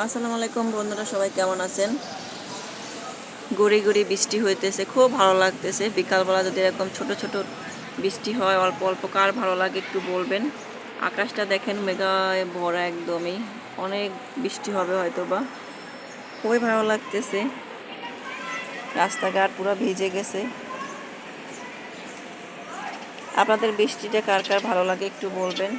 আসসালামু আলাইকুম বন্ধুরা, সবাই কেমন আছেন? গড়ি গড়ি বৃষ্টি হইতেছে, খুব ভালো লাগতেছে। বিকালবেলা যদি এরকম ছোট ছোট বৃষ্টি হয়, অল্প অল্প কার ভালো লাগে একটু বলবেন। আকাশটা দেখেন মেঘায় ভরা একদমই। অনেক বৃষ্টি হবে হয়তো বা খুবই ভালো লাগতেছে। রাস্তাঘাট পুরো ভিজে গেছে। আপনাদের বৃষ্টিটা কার কার ভালো লাগে একটু বলবেন?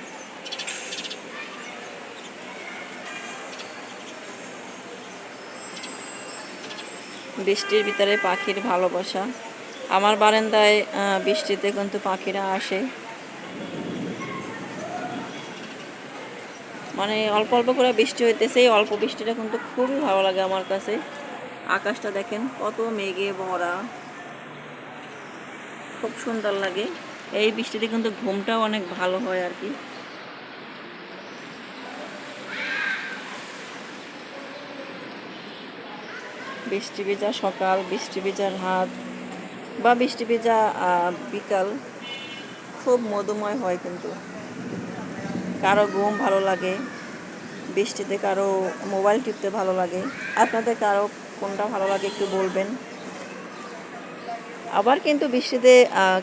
বৃষ্টির ভিতরে পাখির ভালোবাসা। আমার বারান্দায় বৃষ্টিতে কিন্তু পাখিরা আসে। মানে অল্প অল্প করে বৃষ্টি হইতেছে, এই অল্প বৃষ্টিটা কিন্তু খুবই ভালো লাগে আমার কাছে। আকাশটা দেখেন, কত মেঘে ভরা। খুব সুন্দর লাগে। এই বৃষ্টিতে কিন্তু ঘুমটাও অনেক ভালো হয় আর কি। বৃষ্টি ভেজা সকাল, বৃষ্টি ভেজা রাত বা বৃষ্টি ভেজা বিকাল খুব মধুময় হয় কিন্তু। কারও ঘুম ভালো লাগে, বৃষ্টিতে কারও মোবাইল টিপতে ভালো লাগে। আপনাদের কারও কোনটা ভালো লাগে একটু বলবেন? আবার কিন্তু বৃষ্টিতে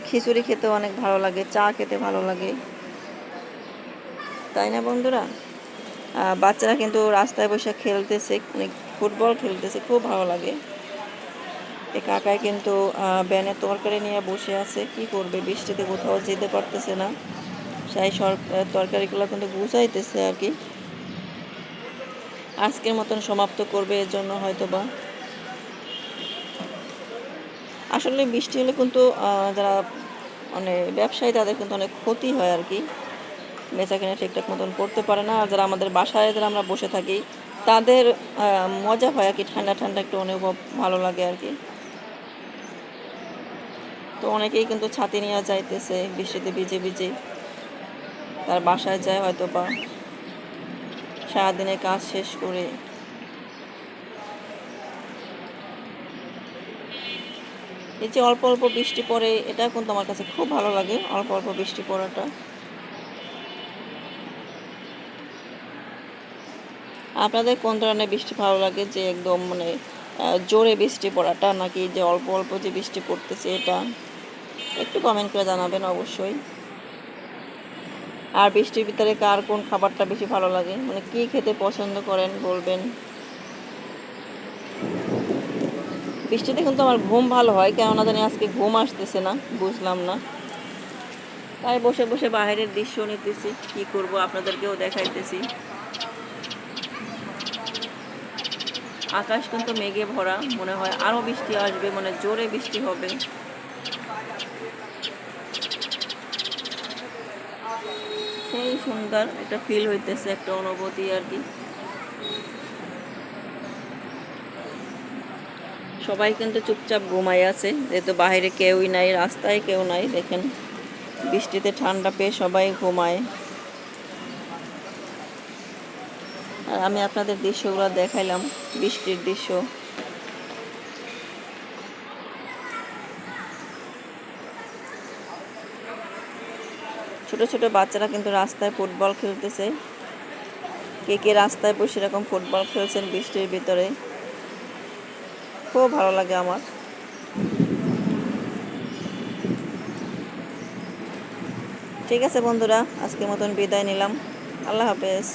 খিচুড়ি খেতে অনেক ভালো লাগে, চা খেতে ভালো লাগে। তাই না বন্ধুরা? বাচ্চারা কিন্তু রাস্তায় বসে খেলতেছে মানে ফুটবল খেলতেছে খুব ভালো লাগে। এই কাকাই কিন্তু আহ, ব্যানের তরকারি নিয়ে বসে আছে কি করবে? বৃষ্টিতে কোথাও যেতে পারতেছে না। সেই সর তরকারিগুলো কিন্তু গুছাইতেছে আর কি। আজকের মতন সমাপ্ত করবে এর জন্য হয়তো বা আসলে বৃষ্টি হলে কিন্তু যারা মানে ব্যবসায়ী তাদের কিন্তু অনেক ক্ষতি হয় আর কি। বেচা কিনা ঠিকঠাক মতন করতে পারে না। আর যারা আমাদের বাসায়, যারা আমরা বসে থাকি, তাদের মজা হয় আর কি। ঠান্ডা ঠান্ডা একটু অনুভব ভালো লাগে আর কি। তো অনেকেই কিন্তু ছাতি নিয়ে যাইতেছে, বৃষ্টিতে ভিজে ভিজে। তার বাসায় যায় হয়তো বা সারাদিনের কাজ শেষ করে। এই যে অল্প অল্প বৃষ্টি পড়ে, এটা কিন্তু আমার কাছে খুব ভালো লাগে, অল্প অল্প বৃষ্টি পড়াটা। আপনাদের কোন ধরনের বৃষ্টি ভালো লাগে? যে একদম মানে জোরে বৃষ্টি পড়াটা নাকি যে অল্প অল্প যে বৃষ্টি পড়তেছে এটা? একটু কমেন্ট করে জানাবেন অবশ্যই। আর বৃষ্টির ভিতরে কার কোন খাবারটা বেশি ভালো লাগে? মানে কি খেতে পছন্দ করেন বলবেন। বৃষ্টিতে কিন্তু আমার ঘুম ভালো হয়, কেননা জানি আজকে ঘুম আসতেছে না, বুঝলাম না। তাই বসে বসে বাইরের দৃশ্য নিতেছি, কি করব আপনাদেরকেও দেখাইতেছি। আকাশ কিন্তু মেঘে ভরা মনে হয়। আরও বৃষ্টি আসবে মানে জোরে বৃষ্টি হবে। সেই সুন্দর একটা ফিল হইতেছে, একটা অনুভূতি আর কি। সবাই কিন্তু চুপচাপ ঘুমাই আছে, যেহেতু বাইরে কেউই নাই, রাস্তায় কেউ নাই, দেখেন। বৃষ্টিতে ঠান্ডা পেয়ে সবাই ঘুমায়। আর আমি আপনাদের দৃশ্যগুলো দেখাইলাম, বৃষ্টির দৃশ্য। ছোট ছোট বাচ্চারা কিন্তু রাস্তায় ফুটবল খেলতেছে। কে কে রাস্তায় বসে এরকম ফুটবল খেলছেন বৃষ্টির ভিতরে? খুব ভালো লাগে আমার। ঠিক আছে বন্ধুরা, আজকের মতন বিদায় নিলাম। আল্লাহ হাফেজ।